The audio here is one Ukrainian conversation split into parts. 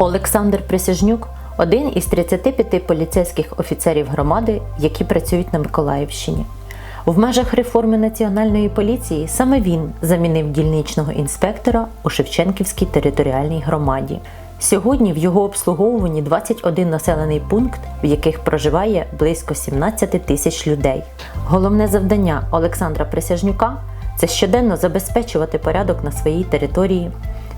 Олександр Присяжнюк один із 35 поліцейських офіцерів громади, які працюють на Миколаївщині. В межах реформи національної поліції саме він замінив дільничного інспектора у Шевченківській територіальній громаді. Сьогодні в його обслуговуванні 21 населений пункт, в яких проживає близько 17 тисяч людей. Головне завдання Олександра Присяжнюка це щоденно забезпечувати порядок на своїй території,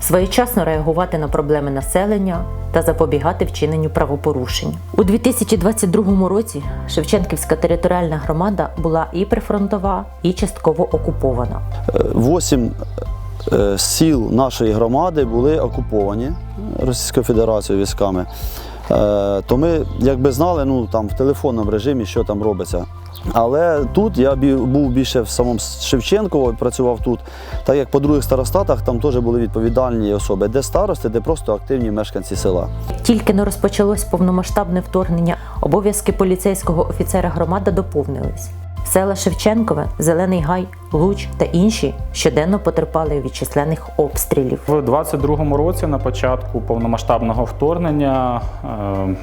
своєчасно реагувати на проблеми населення та запобігати вчиненню правопорушень. У 2022 році Шевченківська територіальна громада була і прифронтова, і частково окупована. Восім е, сіл нашої громади були окуповані Російською Федерацією військами. Е, То ми якби знали ну, там, в телефонному режимі, що там робиться. Але тут я був більше в самому Шевченково, працював тут. Так як по других старостатах там теж були відповідальні особи, де старости, де просто активні мешканці села. Тільки не розпочалось повномасштабне вторгнення, обов'язки поліцейського офіцера громади доповнились. Села Шевченкове, Зелений Гай, Луч та інші щоденно потерпали від численних обстрілів. В 22-му році, на початку повномасштабного вторгнення, е,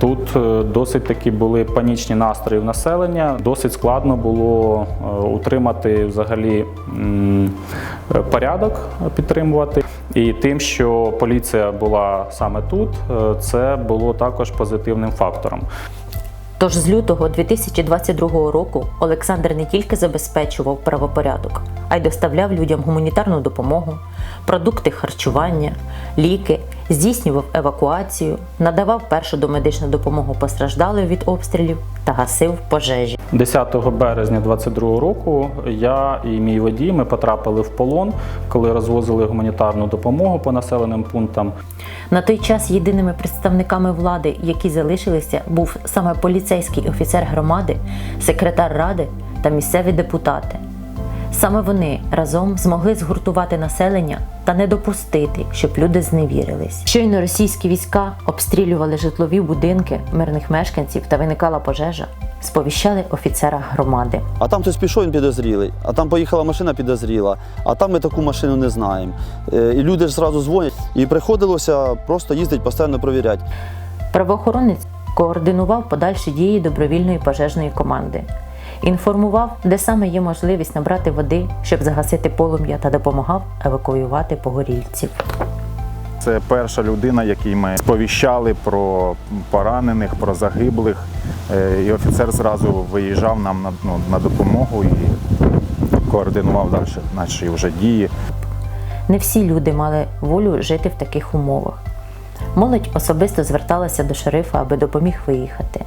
тут е, досить таки були панічні настрої в населення. Досить складно було е, утримати взагалі е, порядок, підтримувати. І тим, що поліція була саме тут, це було також позитивним фактором. Тож з лютого 2022 року Олександр не тільки забезпечував правопорядок, а й доставляв людям гуманітарну допомогу, продукти харчування, ліки, здійснював евакуацію, надавав першу домедичну допомогу постраждалим від обстрілів та гасив пожежі. 10 березня 2022 року я і мій водій ми потрапили в полон, коли розвозили гуманітарну допомогу по населеним пунктам. На той час єдиними представниками влади, які залишилися, був саме поліцейський офіцер громади, секретар ради та місцеві депутати. Саме вони разом змогли згуртувати населення та не допустити, щоб люди зневірились. Щойно російські війська обстрілювали житлові будинки мирних мешканців та виникала пожежа, сповіщали офіцера громади. А там хтось пішов, він підозрілий, а там поїхала машина підозріла, а там ми таку машину не знаємо. Е, І люди ж зразу дзвонять, і приходилося просто їздити, постійно провіряти. Правоохоронець координував подальші дії добровільної пожежної команди, інформував, де саме є можливість набрати води, щоб загасити полум'я, та допомагав евакуювати погорільців. Це перша людина, якій ми сповіщали про поранених, про загиблих. Е, І офіцер зразу виїжджав нам на, ну, на допомогу і координував далі наші вже дії. Не всі люди мали волю жити в таких умовах. Молодь особисто зверталася до шерифа, аби допоміг виїхати.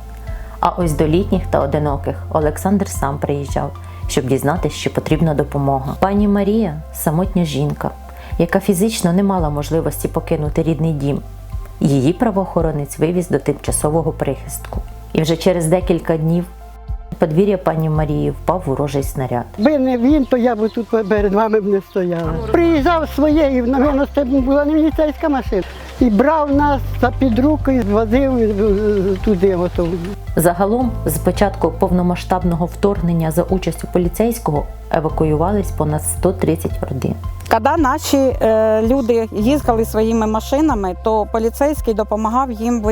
А ось до літніх та одиноких Олександр сам приїжджав, щоб дізнатися, що потрібна допомога. Пані Марія самотня жінка, яка фізично не мала можливості покинути рідний дім. Її правоохоронець вивіз до тимчасового прихистку. І вже через декілька днів на подвір'я пані Марії впав ворожий снаряд. Би не він, то я б тут перед вами б не стояла. Приїжджав своє, і напевно, це була не міліцейська машина. І брав нас за під руку і звозив е, туди. Ото. Загалом, з початку повномасштабного вторгнення за участю поліцейського евакуювались понад 130 родин. Коли наші е, люди їздили своїми машинами, то поліцейський допомагав їм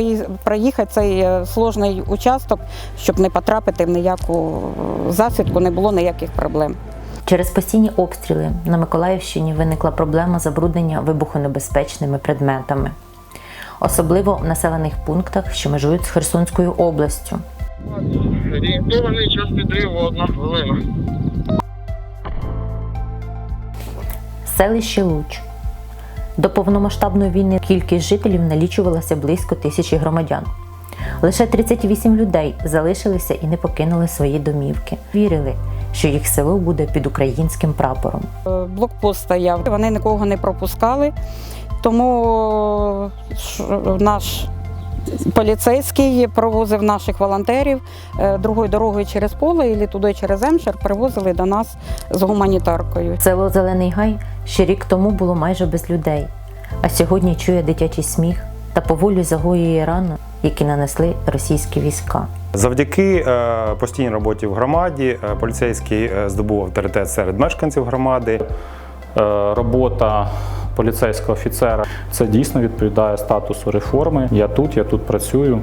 проїхати цей е, сложний участок, щоб не потрапити в ніяку е, засідку, не було ніяких проблем. Через постійні обстріли на Миколаївщині виникла проблема забруднення вибухонебезпечними предметами, особливо в населених пунктах, що межують з Херсонською областю. Орієнтований час підриву одна хвилина. Селище Луч. До повномасштабної війни кількість жителів налічувалася близько тисячі громадян. Лише 38 людей залишилися і не покинули свої домівки. Вірили, що їх село буде під українським прапором. Е, Блокпост стояв, вони нікого не пропускали, тому наш поліцейський провозив наших волонтерів е, другою дорогою через поле і туди через Емшер привозили до нас з гуманітаркою. Село Зелений Гай ще рік тому було майже без людей, а сьогодні чує дитячий сміх та поволі загоює рану, які нанесли російські війська. Завдяки е, постійній роботі в громаді е, поліцейський е, здобув авторитет серед мешканців громади. Робота поліцейського офіцера. Це дійсно відповідає статусу реформи. Я тут, я тут працюю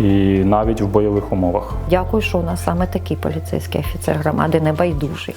і навіть в бойових умовах. Дякую, що у нас саме такий поліцейський офіцер громади небайдужий.